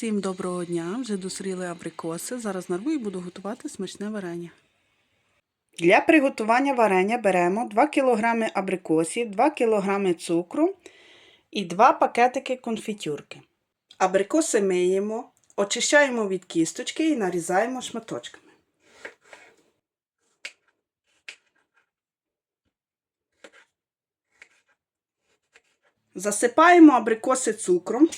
Всім доброго дня! Вже досріли абрикоси. Зараз нарву і буду готувати смачне варення. Для приготування варення беремо 2 кг абрикосів, 2 кг цукру і 2 пакетики конфітюрки. Абрикоси миємо, очищаємо від кісточки і нарізаємо шматочками. Засипаємо абрикоси цукром.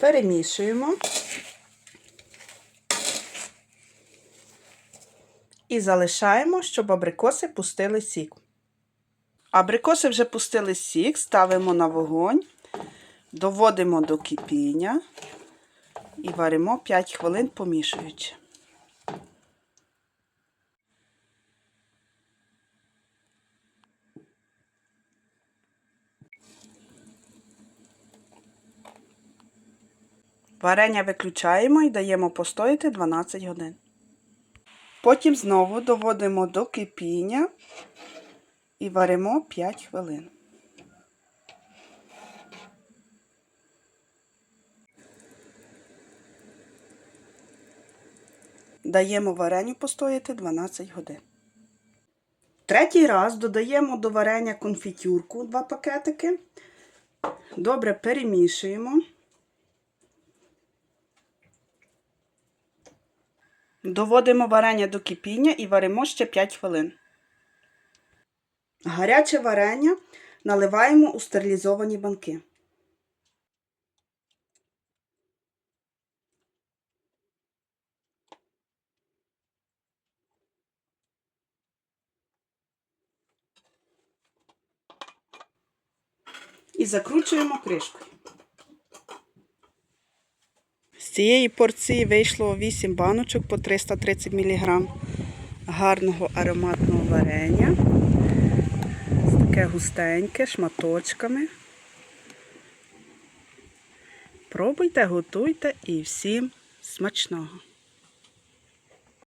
Перемішуємо і залишаємо, щоб абрикоси пустили сік. Абрикоси вже пустили сік, ставимо на вогонь, доводимо до кипіння і варимо 5 хвилин, помішуючи. Варення виключаємо і даємо постояти 12 годин. Потім знову доводимо до кипіння і варимо 5 хвилин. Даємо варенню постояти 12 годин. Третій раз додаємо до варення конфітюрку 2 пакетики. Добре перемішуємо. Доводимо варення до кипіння і варимо ще 5 хвилин. Гаряче варення наливаємо у стерилізовані банки. І закручуємо кришкою. Цієї порції вийшло 8 баночок по 330 мг гарного ароматного варення. Таке густеньке, шматочками. Пробуйте, готуйте і всім смачного!